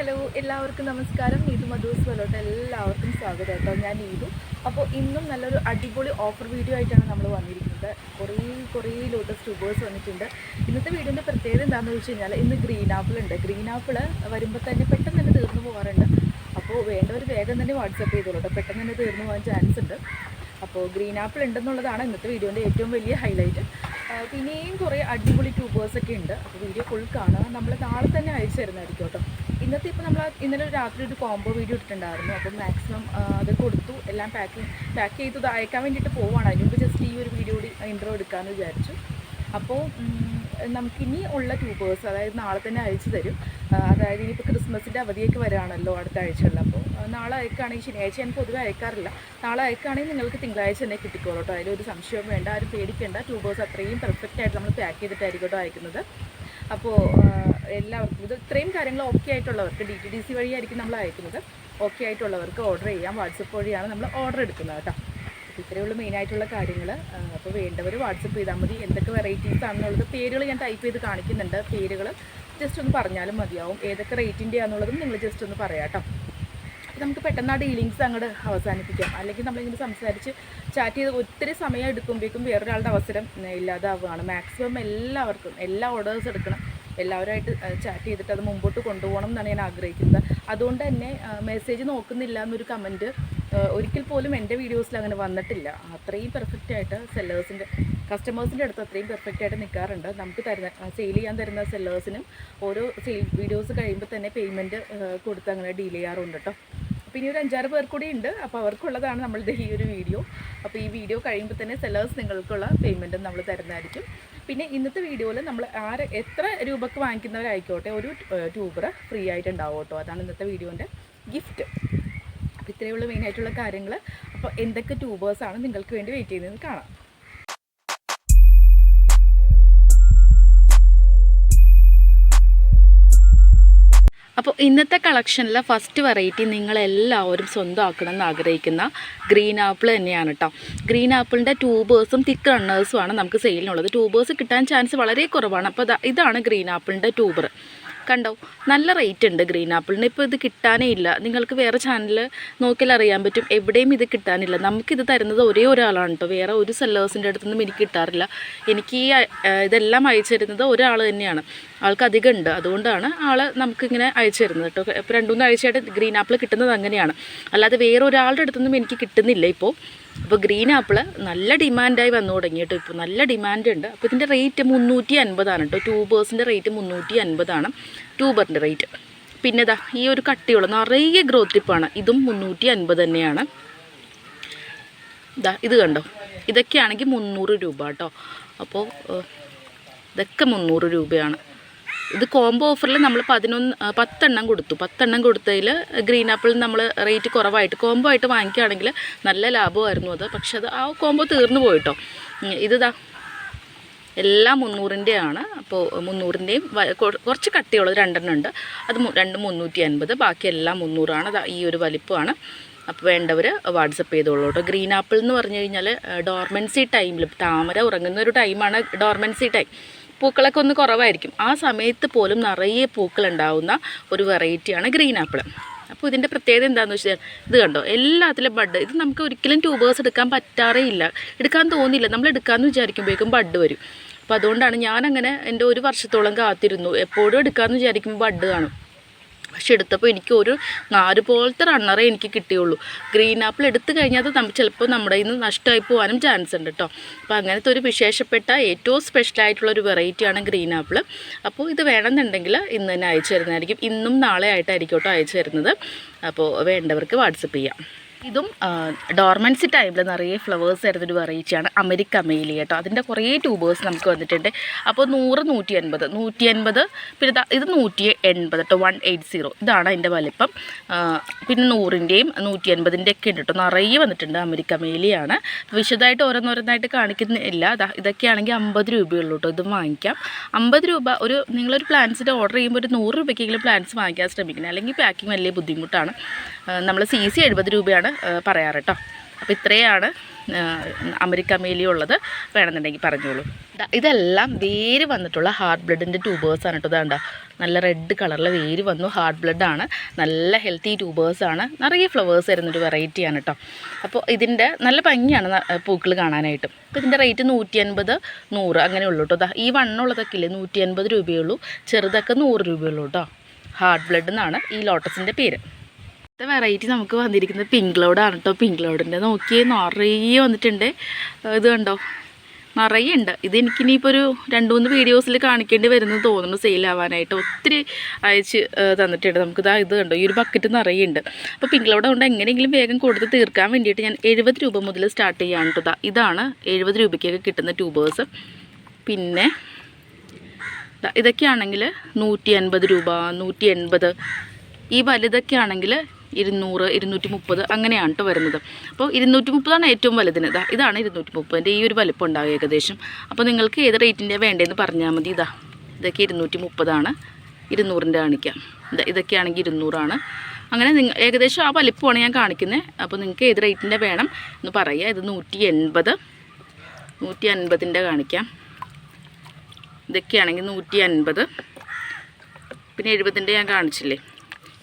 Hello എല്ലാവർക്കും നമസ്കാരം. നീതു മധുസ് വലോട്ട് എല്ലാവർക്കും സ്വാഗതം കേട്ടോ. ഞാൻ നീതു. അപ്പോൾ ഇന്നും നല്ലൊരു അടിപൊളി ഓഫർ വീഡിയോ ആയിട്ടാണ് നമ്മൾ വന്നിരിക്കുന്നത്. കുറേ കുറേ ലോട്ടസ് ട്യൂബേഴ്സ് വന്നിട്ടുണ്ട്. ഇന്നത്തെ വീഡിയോന്റെ പ്രത്യേകത എന്താണെന്ന് വെച്ച് കഴിഞ്ഞാൽ ഇന്ന് ഗ്രീൻ ആപ്പിൾ ഉണ്ട്. ഗ്രീൻ ആപ്പിൾ വരുമ്പോൾ തന്നെ പെട്ടെന്ന് തന്നെ തീർന്നു പോകാറുണ്ട്. അപ്പോൾ വേണ്ടവർ വേഗം തന്നെ വാട്സപ്പ് ചെയ്തോളൂ പെട്ടെന്ന് തന്നെ തീർന്നു പോകാൻ ചാൻസ് ഉണ്ട്. അപ്പോൾ ഗ്രീൻ ആപ്പിൾ ഉണ്ടെന്നുള്ളതാണ് ഇന്നത്തെ വീഡിയോന്റെ ഏറ്റവും വലിയ ഹൈലൈറ്റ് പിന്നെയും കുറേ അടിപൊളി ട്യൂബേഴ്സൊക്കെ ഉണ്ട്. അപ്പോൾ വീഡിയോ ഫുൾ കാണുക നമ്മൾ നാളെ തന്നെ അയച്ചു തരുന്നതായിരിക്കും കേട്ടോ. ഇന്നത്തെ ഇപ്പോൾ നമ്മൾ ഇന്നലെ രാത്രി ഒരു കോംബോ വീഡിയോ ഇട്ടിട്ടുണ്ടായിരുന്നു. അപ്പോൾ മാക്സിമം അത് കൊടുത്തു. എല്ലാം പാക്കിങ് പാക്ക് ചെയ്ത്. അയക്കാൻ വേണ്ടിയിട്ട് പോവാണ്. അതിന് മുമ്പ് ജസ്റ്റ് ഈ ഒരു വീഡിയോ കൂടി ഇൻട്രോ എടുക്കാമെന്ന് വിചാരിച്ചു. അപ്പോൾ നമുക്കിനി ഉള്ള ട്യൂബേഴ്സ് അതായത് നാളെ തന്നെ അയച്ചു തരും. അതായത് ഇനിയിപ്പോൾ ക്രിസ്മസിന്റെ അവധിയൊക്കെ വരാണല്ലോ അടുത്ത ആഴ്ചകളിൽ അപ്പോൾ നാളെ അയക്കുകയാണെങ്കിൽ ശനിയാഴ്ച ഞാൻ പൊതുവെ അയക്കാറില്ല. നാളെ അയക്കുകയാണെങ്കിൽ നിങ്ങൾക്ക് തിങ്കളാഴ്ച തന്നെ കിട്ടിക്കോളൂ കേട്ടോ അതിലൊരു സംശയവും വേണ്ട ആരും പേടിക്കേണ്ട. ട്യൂബേഴ്സ് അത്രയും പെർഫെക്റ്റ് ആയിട്ട് നമ്മൾ പാക്ക് ചെയ്തിട്ടായിരിക്കും കേട്ടോ അയക്കുന്നത്. അപ്പോൾ എല്ലാവർക്കും ഇത് ഇത്രയും കാര്യങ്ങൾ ഓക്കെ ആയിട്ടുള്ളവർക്ക് ഡി ടി ഡി സി വഴിയായിരിക്കും നമ്മൾ അയക്കുന്നത്. ഓക്കെ ആയിട്ടുള്ളവർക്ക് ഓർഡർ ചെയ്യാം. വാട്സപ്പ് വഴിയാണ് നമ്മൾ ഓർഡർ എടുക്കുന്നത് കേട്ടോ. അപ്പോൾ ഇത്രയേ ഉള്ളൂ മെയിനായിട്ടുള്ള കാര്യങ്ങൾ അപ്പോൾ വേണ്ടവർ വാട്സപ്പ് ചെയ്താൽ മതി. എന്തൊക്കെ വെറൈറ്റീസ് ആണെന്നുള്ളത് പേരുകൾ ഞാൻ ടൈപ്പ് ചെയ്ത് കാണിക്കുന്നുണ്ട്. പേരുകൾ ജസ്റ്റ് ഒന്ന് പറഞ്ഞാലും മതിയാവും. ഏതൊക്കെ റേറ്റിന്റെ ആണെന്നുള്ളതും നിങ്ങൾ ജസ്റ്റ് ഒന്ന് പറയാം കേട്ടോ. നമുക്ക് പെട്ടെന്ന് ആ ഡീലിങ്സ് അങ്ങോട്ട് അവസാനിപ്പിക്കാം. അല്ലെങ്കിൽ നമ്മളിങ്ങനെ സംസാരിച്ച് ചാറ്റ് ചെയ്ത് ഒത്തിരി സമയം എടുക്കുമ്പോഴേക്കും വേറൊരാളുടെ അവസരം ഇല്ലാതാവുകയാണ്. മാക്സിമം എല്ലാവർക്കും എല്ലാ ഓർഡേഴ്സ് എടുക്കണം. എല്ലാവരുമായിട്ട് ചാറ്റ് ചെയ്തിട്ട് അത് മുമ്പോട്ട് കൊണ്ടുപോകണം എന്നാണ് ഞാൻ ആഗ്രഹിക്കുന്നത്. അതുകൊണ്ട് തന്നെ മെസ്സേജ് നോക്കുന്നില്ല എന്നൊരു കമന്റ് ഒരിക്കൽ പോലും എന്റെ വീഡിയോസിൽ അങ്ങനെ വന്നിട്ടില്ല. അത്രയും പെർഫെക്റ്റ് ആയിട്ട് സെല്ലേഴ്സിന്റെ കസ്റ്റമേഴ്സിന്റെ അടുത്ത് അത്രയും പെർഫെക്റ്റ് ആയിട്ട് നിൽക്കാറുണ്ട് നമുക്ക് തരുന്ന സെയിൽ ചെയ്യാൻ തരുന്ന സെല്ലേഴ്സിനും ഓരോ സെയിൽ വീഡിയോസ് കഴിയുമ്പോൾ തന്നെ പേയ്മെന്റ് കൊടുത്ത് അങ്ങനെ ഡീൽ ചെയ്യാറുണ്ട് കേട്ടോ അപ്പോൾ ഇനി ഒരു അഞ്ചാറ് പേർ കൂടി ഉണ്ട്. അപ്പോൾ അവർക്കുള്ളതാണ് നമ്മളുടെ ഈ ഒരു വീഡിയോ അപ്പോൾ ഈ വീഡിയോ കഴിയുമ്പോൾ തന്നെ സെല്ലേഴ്സ് നിങ്ങൾക്കുള്ള പേയ്മെന്റും നമ്മൾ തരുന്നതായിരിക്കും. പിന്നെ ഇന്നത്തെ വീഡിയോയിൽ നമ്മൾ ആരെ എത്ര രൂപക്ക് വാങ്ങിക്കുന്നവരായിക്കോട്ടെ ഒരു ട്യൂബർ ഫ്രീ ആയിട്ട് ഉണ്ടാവും കേട്ടോ. അതാണ് ഇന്നത്തെ വീഡിയോന്റെ ഗിഫ്റ്റ് അപ്പോൾ ഇത്രയുള്ള മെയിനായിട്ടുള്ള കാര്യങ്ങൾ അപ്പോൾ എന്തൊക്കെ ട്യൂബേഴ്സാണ് നിങ്ങൾക്ക് വേണ്ടി വെയിറ്റ് ചെയ്യുന്നത് കാണാം. അപ്പോൾ ഇന്നത്തെ കളക്ഷനിലെ ഫസ്റ്റ് വെറൈറ്റി നിങ്ങളെല്ലാവരും സ്വന്തമാക്കണം എന്ന് ആഗ്രഹിക്കുന്ന ഗ്രീൻ ആപ്പിൾ തന്നെയാണ് കേട്ടോ ഗ്രീൻ ആപ്പിളിന്റെ ട്യൂബേഴ്സും തിക്ക് റണ്ണേഴ്സുമാണ് നമുക്ക് സെയിലിനുള്ളത് ട്യൂബേഴ്സ് കിട്ടാൻ ചാൻസ് വളരെ കുറവാണ്. അപ്പോൾ ഇതാണ് ഗ്രീൻ ആപ്പിളിന്റെ ട്യൂബർ കണ്ടോ? നല്ല റേറ്റ് ഉണ്ട് ഗ്രീൻ ആപ്പിളിന് ഇപ്പോൾ ഇത് കിട്ടാനേ ഇല്ല. നിങ്ങൾക്ക് വേറെ ചാനൽ നോക്കിയാൽ അറിയാൻ പറ്റും. എവിടെയും ഇത് കിട്ടാനില്ല. നമുക്കിത് തരുന്നത് ഒരേ ഒരാളാണ് കേട്ടോ വേറെ ഒരു സെല്ലേഴ്സിന്റെ അടുത്തൊന്നും എനിക്ക് കിട്ടാറില്ല. എനിക്ക് ഈ ഇതെല്ലാം അയച്ചു തരുന്നത് ഒരാൾ തന്നെയാണ്. ആൾക്ക് അധികം ഉണ്ട്. അതുകൊണ്ടാണ് ആൾ നമുക്കിങ്ങനെ അയച്ചു തരുന്നത് കേട്ടോ ഇപ്പോൾ രണ്ട് മൂന്ന് ആഴ്ചയായിട്ട് ഗ്രീൻ ആപ്പിൾ കിട്ടുന്നത് അങ്ങനെയാണ്. അല്ലാതെ വേറെ ഒരാളുടെ അടുത്തൊന്നും എനിക്ക് കിട്ടുന്നില്ല ഇപ്പോൾ അപ്പോൾ ഗ്രീൻ ആപ്പിൾ നല്ല ഡിമാൻഡായി വന്നു തുടങ്ങിയിട്ട് ഇപ്പോൾ നല്ല ഡിമാൻഡ് ഉണ്ട്. അപ്പോൾ ഇതിന്റെ റേറ്റ് മുന്നൂറ്റി അൻപതാണ് കേട്ടോ ട്യൂബേഴ്സിന്റെ റേറ്റ് മുന്നൂറ്റി അൻപതാണ് ട്യൂബറിന്റെ റേറ്റ് പിന്നെ ഇതാ ഈ ഒരു കട്ടിയുള്ള നിറയെ ഗ്രോത്ത് ഇപ്പാണ് ഇതും മുന്നൂറ്റി അൻപത് തന്നെയാണ്. ഇതാ ഇത് കണ്ടോ? ഇതൊക്കെയാണെങ്കിൽ മുന്നൂറ് രൂപ കേട്ടോ അപ്പോൾ ഇതൊക്കെ മുന്നൂറ് രൂപയാണ്. ഇത് കോംബോ ഓഫറിൽ നമ്മൾ പതിനൊന്ന് പത്തെണ്ണം കൊടുത്തു. പത്തെണ്ണം കൊടുത്തതിൽ ഗ്രീൻ ആപ്പിൾ നമ്മൾ റേറ്റ് കുറവായിട്ട് കോംബോ ആയിട്ട് വാങ്ങിക്കുകയാണെങ്കിൽ നല്ല ലാഭമായിരുന്നു അത്. പക്ഷെ അത് ആ കോംബോ തീർന്നു പോയിട്ടോ. ഇതാ എല്ലാം മുന്നൂറിന്റെയാണ്. അപ്പോൾ മുന്നൂറിന്റെയും കുറച്ച് കട്ടിയുള്ളത് രണ്ടെണ്ണം ഉണ്ട്. അത് രണ്ട് മുന്നൂറ്റി അൻപത് ബാക്കി എല്ലാം മുന്നൂറാണ്. അത് ഈ ഒരു വലിപ്പമാണ്. അപ്പോൾ വേണ്ടവർ വാട്സപ്പ് ചെയ്തോളൂ കേട്ടോ. ഗ്രീൻ ആപ്പിൾ എന്ന് പറഞ്ഞു കഴിഞ്ഞാൽ ഡോർമെൻസി ടൈമിൽ താമര ഉറങ്ങുന്ന ഒരു ടൈമാണ് ഡോർമെൻസി ടൈം പൂക്കളൊക്കെ ഒന്ന് കുറവായിരിക്കും. ആ സമയത്ത് പോലും നിറയെ പൂക്കളുണ്ടാവുന്ന ഒരു വെറൈറ്റിയാണ് ഗ്രീൻ ആപ്പിൾ. അപ്പോൾ ഇതിന്റെ പ്രത്യേകത എന്താണെന്ന് വെച്ചാൽ ഇത് കണ്ടോ? എല്ലാത്തിലും ബഡ്. ഇത് നമുക്ക് ഒരിക്കലും ട്യൂബേഴ്സ് എടുക്കാൻ പറ്റാറേ ഇല്ല. എടുക്കാൻ തോന്നില്ല നമ്മൾ എടുക്കാമെന്ന് വിചാരിക്കുമ്പോഴേക്കും ബഡ് വരും. അപ്പോൾ അതുകൊണ്ടാണ് ഞാനങ്ങനെ എന്റെ ഒരു വർഷത്തോളം കാത്തിരുന്നു. എപ്പോഴും എടുക്കാമെന്ന് വിചാരിക്കുമ്പോൾ ബഡ് കാണും. പക്ഷെ എടുത്തപ്പോൾ എനിക്ക് ഒരു നാല് പോലത്തെ റണ്ണറേ എനിക്ക് കിട്ടിയുള്ളൂ. ഗ്രീൻ ആപ്പിൾ എടുത്തു കഴിഞ്ഞാൽ അത് നമ്മൾ ചിലപ്പോൾ നമ്മുടെ നിന്ന് നഷ്ടമായി പോകാനും ചാൻസ് ഉണ്ട് കേട്ടോ അപ്പോൾ അങ്ങനത്തെ ഒരു വിശേഷപ്പെട്ട ഏറ്റവും സ്പെഷ്യലായിട്ടുള്ള ഒരു വെറൈറ്റിയാണ് ഗ്രീൻ ആപ്പിൾ അപ്പോൾ ഇത് വേണമെന്നുണ്ടെങ്കിൽ ഇന്ന് തന്നെ അയച്ചു തരുന്നതായിരിക്കും. ഇന്നും നാളെ ആയിട്ടായിരിക്കും കേട്ടോ അയച്ചു തരുന്നത്. അപ്പോൾ വേണ്ടവർക്ക് വാട്സപ്പ് ചെയ്യാം. ഇതും ഡോർമൻസി ടൈമിൽ നിറയെ ഫ്ലവേഴ്സ് തരുന്നൊരു വെറൈറ്റിയാണ് അമേരിക്ക അമേലി കേട്ടോ. അതിന്റെ കുറേ ട്യൂബേഴ്സ് നമുക്ക് വന്നിട്ടുണ്ട്. അപ്പോൾ നൂറ് നൂറ്റി അൻപത് നൂറ്റി അൻപത് പിന്നെ ഇത് നൂറ്റി എൺപത് കേട്ടോ വൺ എയ്റ്റ് സീറോ ഇതാണ് അതിന്റെ വലിപ്പം. പിന്നെ നൂറിന്റെയും നൂറ്റി അൻപതിന്റെ ഒക്കെ ഉണ്ട് കേട്ടോ നിറയെ വന്നിട്ടുണ്ട് അമേരിക്ക അമേലിയാണ് വിശദമായിട്ട് ഓരോന്നോരോന്നായിട്ട് കാണിക്കുന്നില്ല. ഇതൊക്കെയാണെങ്കിൽ അമ്പത് രൂപയുള്ളൂ കേട്ടോ ഇത് വാങ്ങിക്കാം. അമ്പത് രൂപ ഒരു നിങ്ങളൊരു പ്ലാൻസിന്റെ ഓർഡർ ചെയ്യുമ്പോൾ ഒരു നൂറ് രൂപയ്ക്കെങ്കിലും പ്ലാൻസ് വാങ്ങിക്കാൻ ശ്രമിക്കുന്നത് അല്ലെങ്കിൽ പാക്കിംഗ് വലിയ ബുദ്ധിമുട്ടാണ്. നമ്മൾ സി സി എഴുപത് രൂപയാണ് പറയാറ് കേട്ടോ അപ്പോൾ ഇത്രയാണ് അമരിക്ക മേലി ഉള്ളത് വേണമെന്നുണ്ടെങ്കിൽ പറഞ്ഞോളൂ. ഇതെല്ലാം വേര് വന്നിട്ടുള്ള ഹാർട്ട് ബ്ലഡിന്റെ ട്യൂബേഴ്സാണ് കേട്ടോ ഇതാണ്ട നല്ല റെഡ് കളറിലെ വേര് വന്നു. ഹാർട്ട് ബ്ലഡാണ് നല്ല ഹെൽത്തി ട്യൂബേഴ്സാണ് നിറയെ ഫ്ലവേഴ്സ് വരുന്നൊരു വെറൈറ്റിയാണ് കേട്ടോ അപ്പോൾ ഇതിന്റെ നല്ല ഭംഗിയാണ് പൂക്കൾ കാണാനായിട്ട്. അപ്പോൾ ഇതിന്റെ റേറ്റ് നൂറ്റി അൻപത് നൂറ് അങ്ങനെ ഉള്ളൂ കേട്ടോ ഈ വണ്ണുള്ളതൊക്കെ ഇല്ലേ നൂറ്റി അൻപത് രൂപയുള്ളൂ ചെറുതൊക്കെ നൂറ് രൂപയുള്ളൂ കേട്ടോ ഹാർട്ട് ബ്ലഡ് എന്നാണ് ഈ ലോട്ടസിന്റെ പേര്. അടുത്ത വെറൈറ്റി നമുക്ക് വന്നിരിക്കുന്നത് പിങ്ക് ക്ലൗഡാണ് കേട്ടോ പിങ്ക് ക്ലൗഡിന്റെ നോക്കി നിറയെ വന്നിട്ടുണ്ട്. ഇത് കണ്ടോ? നിറയെ ഉണ്ട്. ഇത് എനിക്കിനിയിപ്പോൾ ഒരു രണ്ട് മൂന്ന് വീഡിയോസിൽ കാണിക്കേണ്ടി വരുന്നത് തോന്നുന്നു സെയിലാവാനായിട്ട് ഒത്തിരി അയച്ച് തന്നിട്ടുണ്ട്. നമുക്ക് നമുക്കിതാ ഇത് കണ്ടോ? ഈ ഒരു ബക്കറ്റ് നിറയെ ഉണ്ട്. അപ്പോൾ പിങ്ക് ലോഡ് കൊണ്ട് എങ്ങനെയെങ്കിലും വേഗം കൊടുത്ത് തീർക്കാൻ വേണ്ടിയിട്ട് ഞാൻ എഴുപത് രൂപ മുതൽ സ്റ്റാർട്ട് ചെയ്യാണ് കേട്ടോ ഇതാണ് എഴുപത് രൂപയ്ക്കൊക്കെ കിട്ടുന്ന ട്യൂബേഴ്സ് പിന്നെ ഇതൊക്കെയാണെങ്കിൽ നൂറ്റി അൻപത് രൂപ നൂറ്റി എൺപത് ഈ വലുതൊക്കെ ആണെങ്കിൽ ഇരുന്നൂറ് ഇരുന്നൂറ്റി മുപ്പത് അങ്ങനെയാണ് കേട്ടോ വരുന്നത്. അപ്പോൾ ഇരുന്നൂറ്റി മുപ്പതാണ് ഏറ്റവും വലുതിന്. ഇതാ ഇതാണ് ഇരുന്നൂറ്റി മുപ്പതിന്റെ ഈ ഒരു വലിപ്പം ഉണ്ടാവും ഏകദേശം. അപ്പോൾ നിങ്ങൾക്ക് ഏത് റേറ്റിന്റെ വേണ്ടതെന്ന് പറഞ്ഞാൽ മതി. ഇതാ ഇതൊക്കെ ഇരുന്നൂറ്റി മുപ്പതാണ് ഇരുന്നൂറിന്റെ കാണിക്കാം. ഇതാ ഇതൊക്കെയാണെങ്കിൽ ഇരുന്നൂറാണ്. അങ്ങനെ നിങ്ങൾ ഏകദേശം ആ വലിപ്പമാണ് ഞാൻ കാണിക്കുന്നത്. അപ്പോൾ നിങ്ങൾക്ക് ഏത് റേറ്റിന്റെ വേണം എന്ന് പറയുക. ഇത് നൂറ്റി എൺപത് നൂറ്റി അൻപതിന്റെ കാണിക്കാം. ഇതൊക്കെയാണെങ്കിൽ നൂറ്റി അൻപത് പിന്നെ എഴുപതിന്റെ ഞാൻ കാണിച്ചില്ലേ?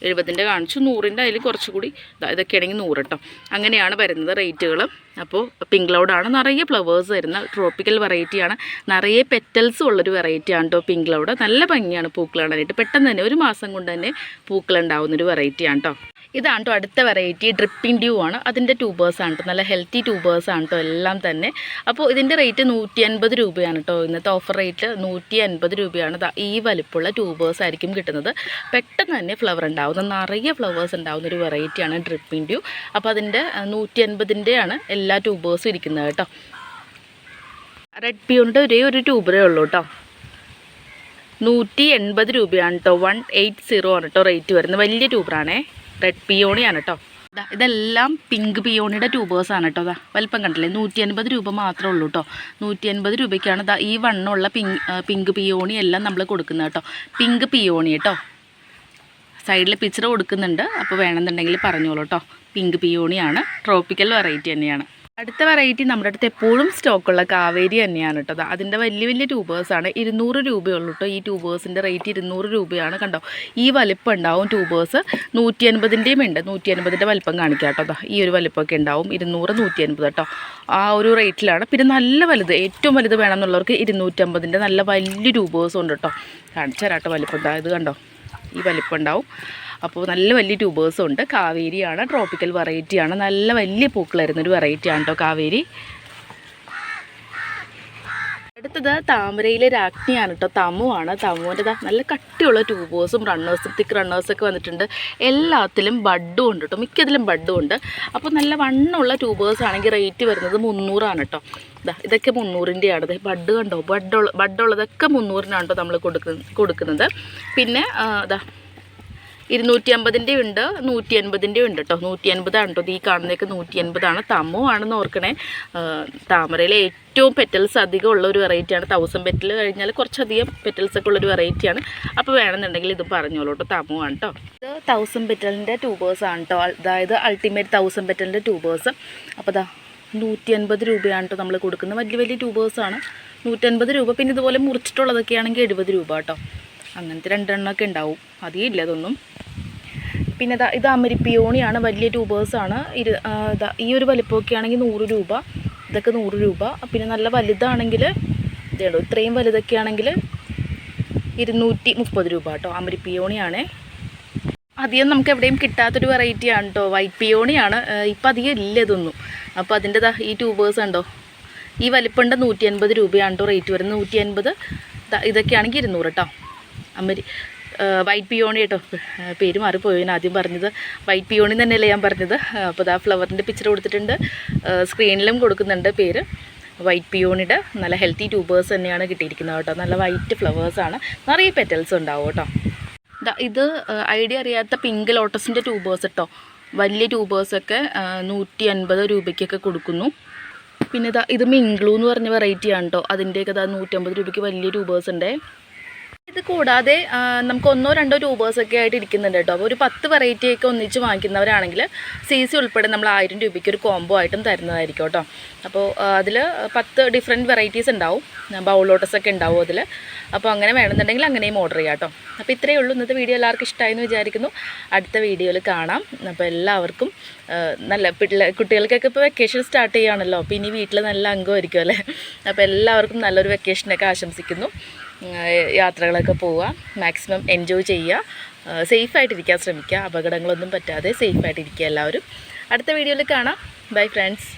എഴുപതിന്റെ കാണിച്ചു. നൂറിന്റെ അതിൽ കുറച്ചുകൂടി ഇതൊക്കെയാണെങ്കിൽ നൂറ് കേട്ടോ അങ്ങനെയാണ് വരുന്നത് റേറ്റുകൾ. അപ്പോൾ പിങ്ക് ക്ലൗഡാണ് നിറയെ ഫ്ലവേഴ്സ് വരുന്ന ട്രോപ്പിക്കൽ വെറൈറ്റിയാണ്. നിറയെ പെറ്റൽസും ഉള്ളൊരു വെറൈറ്റിയാണ് കേട്ടോ പിങ്ക് ക്ലൗഡ് നല്ല ഭംഗിയാണ് പൂക്കൾ കാണാനായിട്ട് പെട്ടെന്ന് തന്നെ ഒരു മാസം കൊണ്ട് തന്നെ പൂക്കൾ ഉണ്ടാവുന്നൊരു വെറൈറ്റിയാണ് കേട്ടോ. ഇതാണ് കേട്ടോ അടുത്ത വെറൈറ്റി ഡ്രിപ്പിംഗ് ഡ്യൂ ആണ്. അതിന്റെ ട്യൂബേഴ്സ് ആണ് കേട്ടോ. നല്ല ഹെൽത്തി ട്യൂബേഴ്സ് ആണ് കേട്ടോ എല്ലാം തന്നെ. അപ്പോൾ ഇതിന്റെ റേറ്റ് നൂറ്റി അൻപത് രൂപയാണ് കേട്ടോ. ഇന്നത്തെ ഓഫർ റേറ്റ് നൂറ്റി അൻപത് രൂപയാണ് ഈ വലിപ്പമുള്ള ട്യൂബേഴ്സ് ആയിരിക്കും കിട്ടുന്നത്. പെട്ടെന്ന് തന്നെ ഫ്ലവർ ഉണ്ടാവുന്ന നിറയെ ഫ്ലവേഴ്സ് ഉണ്ടാവുന്ന ഒരു വെറൈറ്റിയാണ് ഡ്രിപ്പിംഗ് ഡ്യൂ. അപ്പോൾ അതിന്റെ നൂറ്റി അൻപതിന്റെയാണ് ട്യൂബേഴ്സും ഇരിക്കുന്നത് കേട്ടോ. റെഡ് പിയോണിന്റെ ഒരേ ഒരു ട്യൂബറേ ഉള്ളൂ കേട്ടോ. നൂറ്റി എൺപത് രൂപയാണ് കേട്ടോ. വൺ എയ്റ്റ് സീറോ ആണ് കേട്ടോ റേറ്റ് വരുന്നത്. വലിയ ട്യൂബറാണേ റെഡ് പിയോണിയാണ് കേട്ടോ. ഇതെല്ലാം പിങ്ക് പിയോണിയുടെ ട്യൂബേഴ്സാണ് കേട്ടോ. അതാ വലിപ്പം കണ്ടില്ലേ? നൂറ്റി അൻപത് രൂപ മാത്രമേ ഉള്ളൂ കേട്ടോ. നൂറ്റി അൻപത് രൂപയ്ക്കാണ് ഈ വണ്ണമുള്ള പിങ്ക് പിങ്ക് പിയോണി എല്ലാം നമ്മൾ കൊടുക്കുന്നത് കേട്ടോ. പിങ്ക് പിയോണി കേട്ടോ. സൈഡിൽ പിക്ചർ കൊടുക്കുന്നുണ്ട്. അപ്പോൾ വേണമെന്നുണ്ടെങ്കിൽ പറഞ്ഞോളൂ കേട്ടോ. പിങ്ക് പിയോണിയാണ് ട്രോപ്പിക്കൽ വെറൈറ്റി തന്നെയാണ്. അടുത്ത വെറൈറ്റി നമ്മുടെ അടുത്ത് എപ്പോഴും സ്റ്റോക്കുള്ള കാവേരി തന്നെയാണ് കേട്ടോ. അതിന്റെ വലിയ വലിയ ട്യൂബേഴ്സാണ് ഇരുന്നൂറ് രൂപയുള്ളൂ കേട്ടോ ഈ ട്യൂബേഴ്സിന്റെ റേറ്റ് ഇരുന്നൂറ് രൂപയാണ് കണ്ടോ. ഈ വലിപ്പം ഉണ്ടാവും ട്യൂബേഴ്സ് നൂറ്റി അൻപതിന്റെയും ഉണ്ട്. നൂറ്റി അൻപതിന്റെ വലിപ്പം കാണിക്കാം കേട്ടോ. ഈ ഒരു വലിപ്പമൊക്കെ ഉണ്ടാവും. ഇരുന്നൂറ് നൂറ്റി അൻപത് കേട്ടോ. ആ ഒരു റേറ്റിലാണ് പിന്നെ നല്ല വലുത് ഏറ്റവും വലുത് വേണമെന്നുള്ളവർക്ക് ഇരുന്നൂറ്റമ്പതിന്റെ നല്ല വലിയ ട്യൂബേഴ്സും ഉണ്ട് കേട്ടോ. കാണിച്ചു തരാം കേട്ടോ വലിപ്പം. ഉണ്ടായത് കണ്ടോ. ഈ വലിപ്പം ഉണ്ടാവും. അപ്പോൾ നല്ല വലിയ ട്യൂബേഴ്സും ഉണ്ട്. കാവേരിയാണ് ട്രോപ്പിക്കൽ വെറൈറ്റിയാണ് നല്ല വലിയ പൂക്കൾ വരുന്നൊരു വെറൈറ്റിയാണ് കേട്ടോ കാവേരി. അടുത്തത് താമരയിലെ രാജ്ഞിയാണ് കേട്ടോ തമുവാണ് തമുവിന്റെ നല്ല കട്ടിയുള്ള ട്യൂബേഴ്സും റണ്ണേഴ്സും തിക്ക് റണ്ണേഴ്സൊക്കെ വന്നിട്ടുണ്ട്. എല്ലാത്തിലും ബഡും ഉണ്ട് കേട്ടോ മിക്കതിലും ബഡും ഉണ്ട്. അപ്പോൾ നല്ല വണ്ണമുള്ള ട്യൂബേഴ്സ് ആണെങ്കിൽ റേറ്റ് വരുന്നത് മുന്നൂറാണ് കേട്ടോ ഇതാ ഇതൊക്കെ മുന്നൂറിന്റെയാണ് ഇത് ബഡ് കണ്ടോ? ബഡുള്ള ബഡുള്ളതൊക്കെ മുന്നൂറിനാണ് കേട്ടോ നമ്മൾ കൊടുക്കുന്ന കൊടുക്കുന്നത്. പിന്നെ ഇതാ ഇരുന്നൂറ്റി അമ്പതിന്റെ ഉണ്ട് നൂറ്റി അൻപതിന്റെ ഉണ്ട് കേട്ടോ നൂറ്റി അൻപതാണ് കേട്ടോ ഈ കാണുന്നതൊക്കെ നൂറ്റി അൻപതാണ് തമ്മു ആണെന്ന് ഓർക്കണേ. താമരയിലെ ഏറ്റവും പെറ്റൽസ് അധികം ഉള്ള ഒരു വെറൈറ്റിയാണ് തൗസൻഡ് പെറ്റൽ കഴിഞ്ഞാൽ കുറച്ചധികം പെറ്റൽസ് ഒക്കെ ഉള്ളൊരു വെറൈറ്റിയാണ് അപ്പോൾ വേണമെന്നുണ്ടെങ്കിൽ ഇത് പറഞ്ഞോളൂ കേട്ടോ തമ്മു ആണ് കേട്ടോ ഇത് തൗസൻഡ് പെറ്റലിന്റെ ട്യൂബേഴ്സ് ആണ് കേട്ടോ അതായത് അൾട്ടിമേറ്റ് തൗസൻഡ് പെറ്റലിന്റെ ട്യൂബേഴ്സ് അപ്പോൾ ദാ നൂറ്റി അൻപത് രൂപയാണ് കേട്ടോ നമ്മൾ കൊടുക്കുന്നത് വലിയ വലിയ ട്യൂബേഴ്സാണ് നൂറ്റൻപത് രൂപ. പിന്നെ ഇതുപോലെ മുറിച്ചിട്ടുള്ളതൊക്കെയാണെങ്കിൽ എഴുപത് രൂപ കേട്ടോ അങ്ങനത്തെ രണ്ടെണ്ണമൊക്കെ ഉണ്ടാവും. അധികം ഇല്ല അതൊന്നും. പിന്നെ ഇതാ ഇത് അമരിപ്പിയോണിയാണ് വലിയ ട്യൂബേഴ്സാണ്. ഇരു ഇതാ ഈ ഒരു വലിപ്പമൊക്കെ ആണെങ്കിൽ നൂറ് രൂപ. ഇതൊക്കെ നൂറ് രൂപ. പിന്നെ നല്ല വലുതാണെങ്കിൽ ഇതേടോ ഇത്രയും വലുതൊക്കെ ആണെങ്കിൽ ഇരുന്നൂറ്റി മുപ്പത് രൂപ കേട്ടോ അമരിപ്പിയോണിയാണേ. അധികം നമുക്ക് എവിടെയും കിട്ടാത്തൊരു വെറൈറ്റി ആണ് കേട്ടോ വൈറ്റ് പിയോണിയാണ് ഇപ്പം അധികം ഇല്ല ഇതൊന്നും. അപ്പോൾ അതിന്റെ ഈ ട്യൂബേഴ്സ് ഉണ്ടോ? ഈ വലിപ്പമുണ്ട് നൂറ്റി അൻപത് രൂപയാണ് കേട്ടോ റേറ്റ് വരുന്നത്. നൂറ്റി അൻപത് ഇതൊക്കെയാണെങ്കിൽ ഇരുന്നൂറ് കേട്ടോ. അമ്മരി വൈറ്റ് പിയോണി കേട്ടോ. പേര് മാറിപ്പോയി. ഞാൻ ആദ്യം പറഞ്ഞത് വൈറ്റ് പിയോണി തന്നെയല്ലേ ഞാൻ പറഞ്ഞത്. അപ്പോൾ ദാ ഫ്ലവറിന്റെ പിക്ചർ കൊടുത്തിട്ടുണ്ട്. സ്ക്രീനിലും കൊടുക്കുന്നുണ്ട് പേര്. വൈറ്റ് പിയോണിയുടെ നല്ല ഹെൽത്തി ട്യൂബേഴ്സ് തന്നെയാണ് കിട്ടിയിരിക്കുന്നത് കേട്ടോ. നല്ല വൈറ്റ് ഫ്ലവേഴ്സാണ് നിറയെ പെറ്റൽസ് ഉണ്ടാവും കേട്ടോ. ഇത് ഐഡിയ അറിയാത്ത പിങ്ക് ലോട്ടസിന്റെ ട്യൂബേഴ്സ് കേട്ടോ വലിയ ട്യൂബേഴ്സൊക്കെ നൂറ്റി അൻപത് രൂപയ്ക്കൊക്കെ കൊടുക്കുന്നു. പിന്നെ ഇതാ ഇത് മിങ്ക്ലൂ എന്ന് പറഞ്ഞ വെറൈറ്റിയാണ് കേട്ടോ അതിന്റെയൊക്കെ ഇതാ നൂറ്റമ്പത് രൂപയ്ക്ക് വലിയ ട്യൂബേഴ്സ് ഉണ്ട്. ഇത് കൂടാതെ നമുക്ക് ഒന്നോ രണ്ടോ രൂപേഴ്സ് ഒക്കെ ആയിട്ട് ഇരിക്കുന്നുണ്ട് കേട്ടോ. അപ്പോൾ ഒരു പത്ത് വെറൈറ്റി ഒക്കെ ഒന്നിച്ച് വാങ്ങിക്കുന്നവരാണെങ്കിൽ സി സി ഉൾപ്പെടെ നമ്മൾ ആയിരം രൂപയ്ക്ക് ഒരു കോംബോ ആയിട്ടും തരുന്നതായിരിക്കും കേട്ടോ. അപ്പോൾ അതിൽ പത്ത് ഡിഫറെന്റ് വെറൈറ്റീസ് ഉണ്ടാവും. ബൗൾ ലോട്ടസ് ഒക്കെ ഉണ്ടാവും അതിൽ അപ്പോൾ അങ്ങനെ വേണമെന്നുണ്ടെങ്കിൽ അങ്ങനെയും ഓർഡർ ചെയ്യാം കേട്ടോ. അപ്പോൾ ഇത്രയേ ഉള്ളൂ. ഇന്നത്തെ വീഡിയോ എല്ലാവർക്കും ഇഷ്ടമായെന്ന് വിചാരിക്കുന്നു. അടുത്ത വീഡിയോയിൽ കാണാം. അപ്പോൾ എല്ലാവർക്കും നല്ല പിള്ളേ കുട്ടികൾക്കൊക്കെ ഇപ്പോൾ വെക്കേഷൻ സ്റ്റാർട്ട് ചെയ്യുകയാണല്ലോ. അപ്പോൾ ഇനി വീട്ടിൽ നല്ല അംഗമായിരിക്കും അല്ലേ? അപ്പോൾ എല്ലാവർക്കും നല്ലൊരു വെക്കേഷനൊക്കെ ആശംസിക്കുന്നു. യാത്രകളൊക്കെ പോവുക മാക്സിമം എൻജോയ് ചെയ്യുക സേഫായിട്ടിരിക്കാൻ ശ്രമിക്കുക. അപകടങ്ങളൊന്നും പറ്റാതെ സേഫായിട്ടിരിക്കുക എല്ലാവരും. അടുത്ത വീഡിയോയിൽ കാണാം. Bye friends